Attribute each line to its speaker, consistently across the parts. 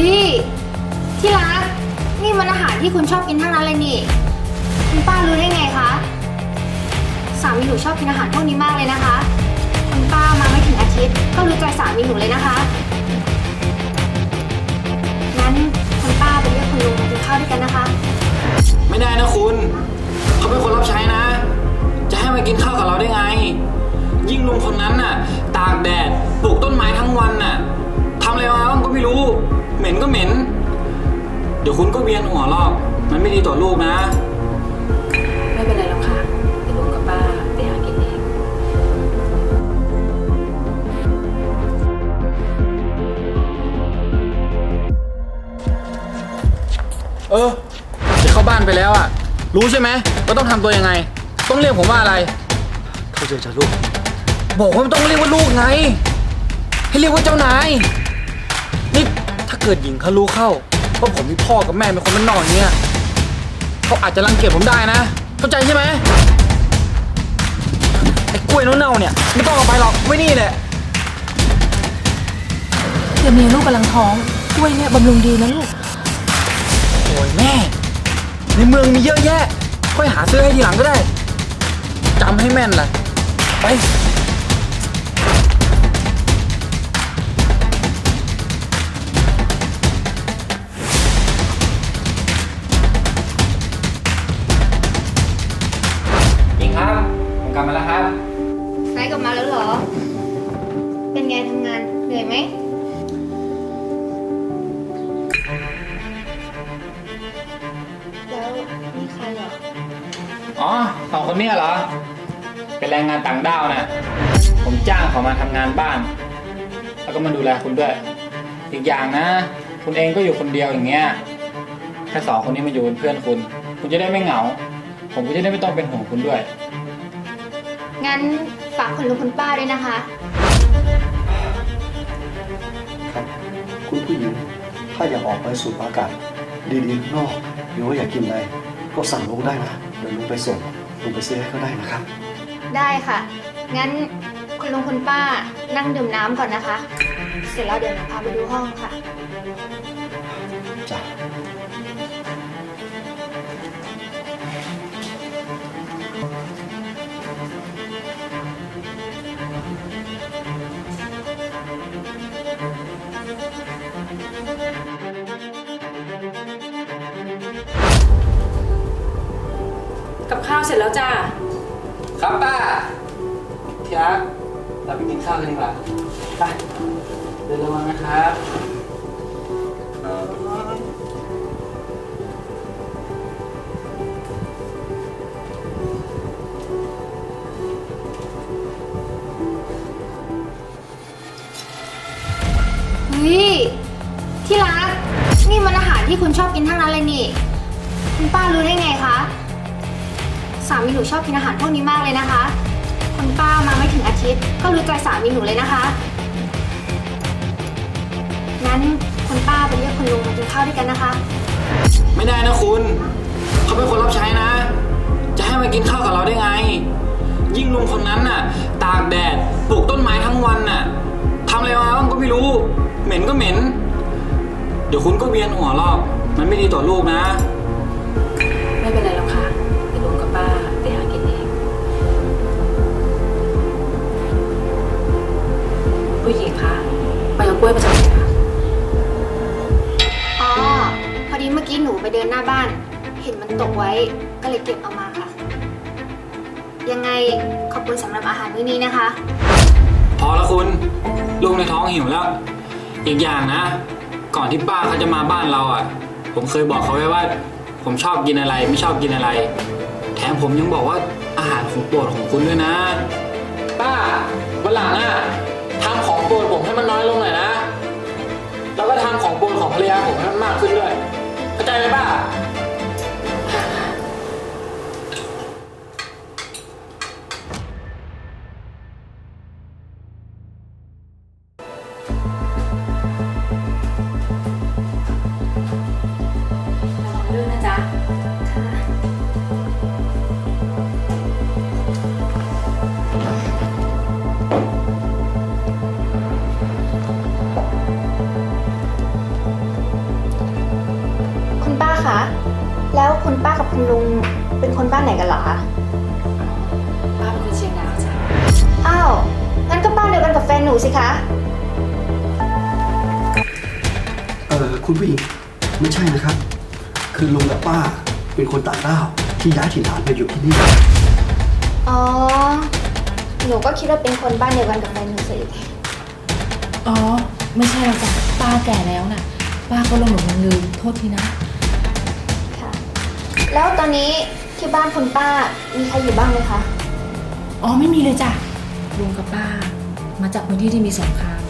Speaker 1: ้ยที่รักนี่มันอาหารที่คุณชอบกินทั้งนั้นเลยนี่ คุณป้ารู้ได้ไงคะ สามีหนูชอบกินอาหารพวกนี้มากเลยนะคะ คุณป้ามาไม่ถึงอาทิตย์ ก็รู้ใจสามีหนูเลยนะคะงั้นคุณป้าไปเรียกคุณลุงมากินข้าวด้วยกันนะคะ
Speaker 2: ไม่ได้นะคุณ เขาเป็นคนรับใช้นะ คุณก็เวียนหัวรอบมันไม่ดีต่อลูกนะ
Speaker 3: ไม่เป็นไรหรอกค่ะเดี๋ยวลุงกับป้าไปหากินเอง
Speaker 2: เออจะเข้าบ้านไปแล้วอะ รู้ใช่ไหมว่าต้องทำตัวยังไง ต้องเรียกผมว่าอะไร
Speaker 4: เข้าใจจ้ะลูก
Speaker 2: บอกว่าไม่ต้องเรียกว่าลูกไง ให้เรียกว่าเจ้านาย นี่ถ้าเกิดหญิงเขารู้เข้า ว่าผมมีพ่อกับแม่เป็นคนบ้านนอกอย่างเงี้ยเขาอาจจะรังเกียจผมได้นะ เข้าใจใช่ไหมไอ้กล้วยเน่าๆเนี่ย ไม่ต้องเอาไปหรอกไว้นี่แหละ
Speaker 3: เดี๋ยวเมียลูกกำลังท้องกล้วยเนี่ยบำรุงดีนะลูก
Speaker 2: โอ้ยแม่ ในเมืองมีเยอะแยะ ค่อยหาซื้อให้ทีหลังก็ได้จำให้แม่นล่ะไป แร
Speaker 1: งงาน
Speaker 2: ต่างด้าวนะ ผมจ้างเขามาทำงานบ้าน แล้วก็มาดูแลคุณด้วย อีกอย่างนะ คุณเองก็อยู่คนเดียวอย่างเงี้ยแค่สองคนนี้มาอยู่เป็นเพื่อนคุณ คุณจะได้ไม่เหงา ผมก็จะได้ไม่ต้องเป็นห่วงคุณด้วย
Speaker 1: งั้นฝากคุณลุงคุณป้าด้วยนะคะ
Speaker 4: ครับ คุณผู้หญิง ถ้าอยากออกไปสูดอากาศดีๆข้างนอกหรือว่าอยากกินอะไรก็สั่งลุงได้นะเดี๋ยวลุงไปส่งลุงไปซื้อให้ก็ได้นะครับ
Speaker 1: ได้ค่ะ งั้นคุณลุงคุณป้านั่งดื่มน้ำก่อนนะคะ เสร็จแล้วเดี๋ยวหนูพาไปดูห้องค่ะ
Speaker 4: จ้ะ
Speaker 3: กับข้าวเสร็จแล้วจ้า
Speaker 2: ครับป้า เราไปกินข้าวกันดีกว่าไปเดินระวังนะครับ
Speaker 1: เฮ้ยที่รักนี่มันอาหารที่คุณชอบกินทั้งนั้นเลยนี่ คุณป้ารู้ได้ไงคะ สามีหนูชอบกินอาหารพวกนี้มากเลยนะคะ ทิตย์ก็รู้ใจสามีหนูเลยนะคะ งั้นคุณป้าไปเรียกคุณลุงมากินข้าวด้วยกันนะคะ
Speaker 2: ไม่ได้นะคุณ เขาเป็นคนรับใช้นะ จะให้มากินข้าวกับเราได้ไง ยิ่งลุงคนนั้นน่ะ ตากแดดปลูกต้นไม้ทั้งวันน่ะทำอะไรมาบ้างก็ไม่รู้ เหม็นก็เหม็น เดี๋ยวคุณก็เวียนหัวรอบ มันไม่ดีต่อลูกนะ
Speaker 3: ผู้หญิงคะไปเอากล้วยมาจากไหนคะ
Speaker 1: อ๋อ พอดีเมื่อกี้หนูไปเดินหน้าบ้าน เห็นมันตกไว้ก็เลยเก็บเอามาค่ะ ยังไงขอบคุณสำหรับอาหารมื้อนี้นะคะ
Speaker 2: พอแล้วคุณ ลูกในท้องหิวแล้ว อีกอย่างนะ ก่อนที่ป้าเขาจะมาบ้านเราอะ ผมเคยบอกเขาไว้ว่า ผมชอบกินอะไรไม่ชอบกินอะไร แถมผมยังบอกว่าอาหารของโปรดของคุณด้วยนะ ป้าวันหลังอะ ของโปานไห
Speaker 3: น
Speaker 1: กันเหรอคะ
Speaker 3: ป้าเป็นคนเชียงดาวจ้ะ
Speaker 1: อ้าวงั้นก็บ้านเดียวกันกับแฟนหนูสิคะ
Speaker 4: เออคุณผู้หญิงไม่ใช่นะครับ คือลุงกับป้าเป็นคนต่างด้าวที่ย้ายถิ่นฐานมาอยู่ที่นี่
Speaker 1: อ๋อ หนูก็คิดว่าเป็นคนบ้านเดียวกันกับแฟนหนูซะอีก
Speaker 3: อ๋อ ไม่ใช่แล้วจ้ะป้าแก่แล้วน่ะ ป้าก็หลงหลงลืมๆโทษทีนะ
Speaker 1: ค่ะ แล้วตอนนี้ ที่บ้านคุณป้ามีใครอยู่บ้างไหมคะ
Speaker 3: อ๋อไม่มีเลยจ้ะลุงกับป้า มาจากพื้นที่ที่มีสงคราม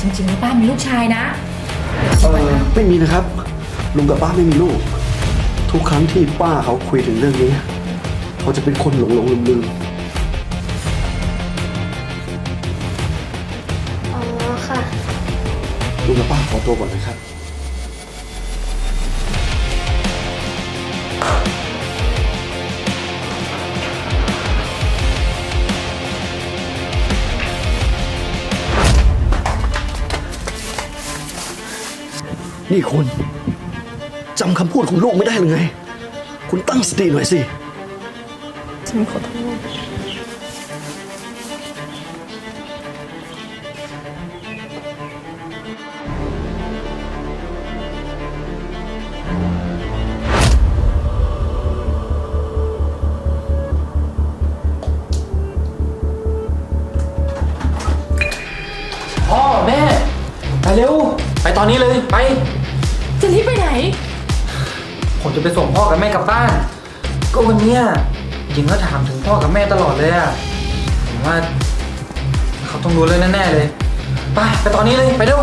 Speaker 3: จริงๆแล้วป้ามีลูกชายนะ
Speaker 4: เออไม่มีนะครับ ลุงกับป้าไม่มีลูก ทุกครั้งที่ป้าเขาคุยถึงเรื่องนี้เขาจะเป็นคนหลงหลงลืมลืม
Speaker 1: อ๋อค่ะ
Speaker 4: ลุงกับป้าขอตัวก่อนนะครับ นี่คุณจำคำพูดของลูกไม่ได้หรือไง คุณตั้งสติหน่อยสิ
Speaker 3: ฉันขอโทษ
Speaker 2: พ่อแม่ ไปเร็ว ไปตอนนี้เลย ไป
Speaker 3: จะ รีบไปไหน
Speaker 2: ผมจะไปส่งพ่อกับแม่กลับบ้าน ก็วันเนี้ยหญิงก็ถามถึงพ่อกับแม่ตลอดเลยอะผมว่า เขาต้องรู้เลยแน่ๆเลย ไปไปตอนนี้เลยไปเร็ว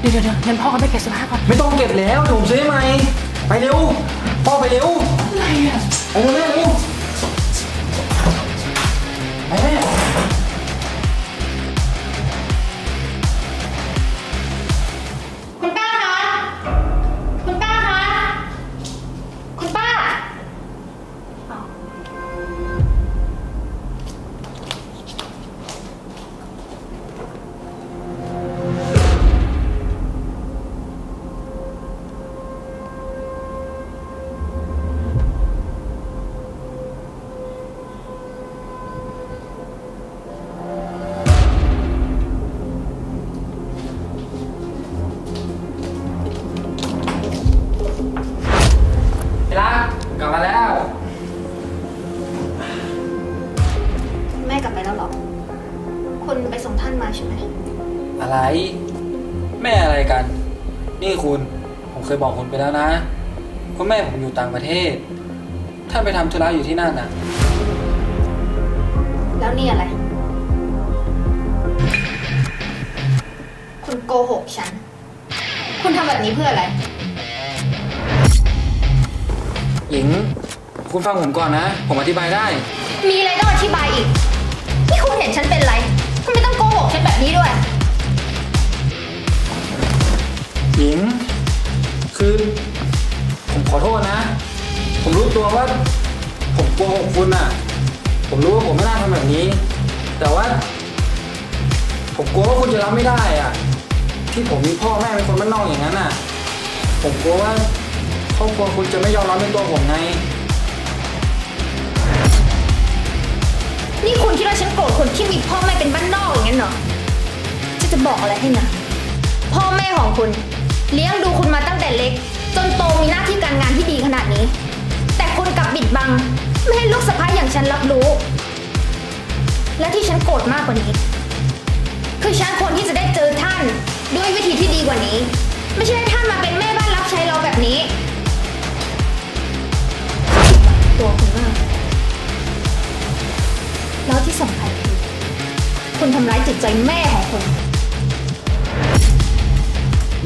Speaker 3: เดี๋ยวเดี๋ยวเดี๋ยวงั้นพ่อก็ไปเก็บเสื้อผ้าก่อน
Speaker 2: ไม่ต้องเก็บแล้วเดี๋ยวผมซื้อให้ใหม่ ไปเร็ว พ่อไปเร็ว
Speaker 3: อะไรอะ
Speaker 2: ไปเร็วแม่เร็วไปแม่ ไป
Speaker 1: ส่งท่านมาใช่ไหม
Speaker 2: อะไร แม่อะไรกัน นี่คุณ ผมเคยบอกคุณไปแล้วนะว่าแม่ผมอยู่ต่างประเทศ ท่านไปทำธุระอยู่ที่นั่นนะ
Speaker 1: แล้วนี่อะไร คุณโกหกฉัน คุณทำแบบนี้เพื่ออะไร
Speaker 2: หญิง คุณฟังผมก่อนนะ ผมอธิบายได้
Speaker 1: มีอะไรต้องอธิบายอีก ที่คุณเห็นฉันเป็นอะไรทำไมต้องโกหกฉันแบบนี้ด้วย
Speaker 2: หญิง คือผมขอโทษนะ ผมรู้ตัวว่า ผมโกหกคุณอะ ผมรู้ว่าผมไม่น่าทำแบบนี้ แต่ว่า ผมกลัวว่าคุณจะรับไม่ได้อะ ที่ผมมีพ่อแม่เป็นคนบ้านนอกอย่างนั้นอะ ผมกลัวว่าครอบครัวคุณจะไม่ยอมรับในตัวผมไง
Speaker 1: นี่คุณคิดว่าฉันโกรธคนที่มีพ่อแม่เป็นบ้านนอกอย่างนั้นเหรอจะจะบอกอะไรให้นะ พ่อแม่ของคุณ เลี้ยงดูคุณมาตั้งแต่เล็ก จนโตมีหน้าที่การงานที่ดีขนาดนี้ แต่คุณกลับบิดบัง ไม่ให้ลูกสะพ้ายอย่างฉันรับรู้ และที่ฉันโกรธมากกว่านี้ คือฉันควรที่จะได้เจอท่าน ด้วยวิธีที่ดีกว่านี้ ไม่ใช่ให้ท่านมาเป็นแม่บ้านรับใช้เราแบบนี้ ตัวคุณมาก แล้วที่สำคัญคือคุณทำร้ายจิตใจแม่ของคุณ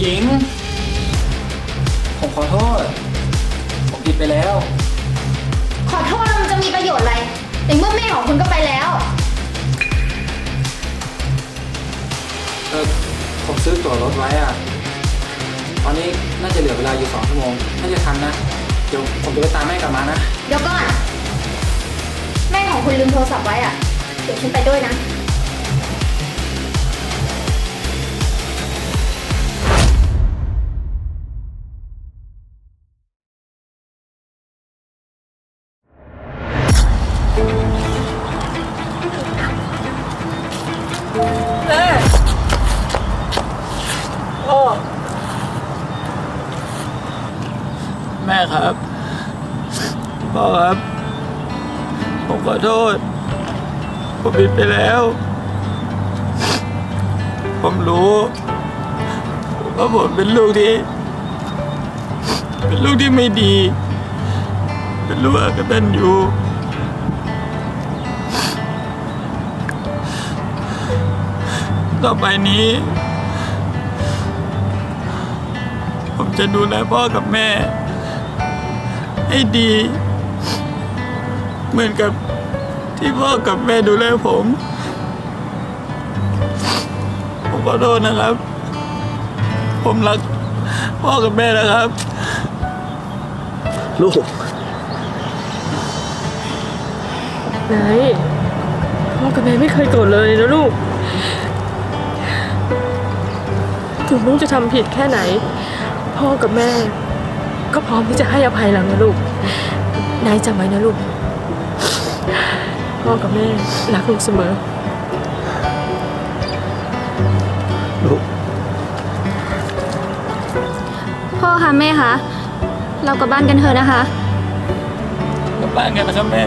Speaker 2: หญิง ผมขอโทษ ผมผิดไปแล้ว
Speaker 1: ขอโทษแล้วมันจะมีประโยชน์อะไรในเมื่อแม่ของคุณก็ไปแล้ว
Speaker 2: เออผมซื้อตั๋วรถไว้อะ ตอนนี้น่าจะเหลือเวลาอยู่สองชั่วโมง น่าจะทันนะ เดี๋ยวผมจะไปตามแม่กลับมานะ
Speaker 1: เดี๋ยวก่อน แม่ของคุณลืมโทรศัพท์ไว้อะ เดี๋ยวฉันไปด้วยนะ
Speaker 5: โทษ ผมผิดไปแล้ว ผมรู้ว่าผมเป็นลูกที่ เป็นลูกที่ไม่ดี เป็นลูกอกตันอยู่ ต่อไปนี้ ผมจะดูแลพ่อกับแม่ ให้ดี เหมือนกับ ที่พ่อกับแม่ดูแลผม ผมขอโทษนะครับ ผมรักพ่อกับแม่นะครับ
Speaker 4: ลูก
Speaker 3: ไหนพ่อกับแม่ไม่เคยโกรธเลยนะลูก ถึงลูกจะทำผิดแค่ไหน พ่อกับแม่ ก็พร้อมที่จะให้อภัยเรานะลูก นายจำไว้นะลูก พ่อกับแม่รักลูกเสมอ
Speaker 4: ลูก
Speaker 1: พ่อคะแม่คะเรากลับบ้านกันเถอะนะคะ
Speaker 5: กลับบ้านกันนะครับแม่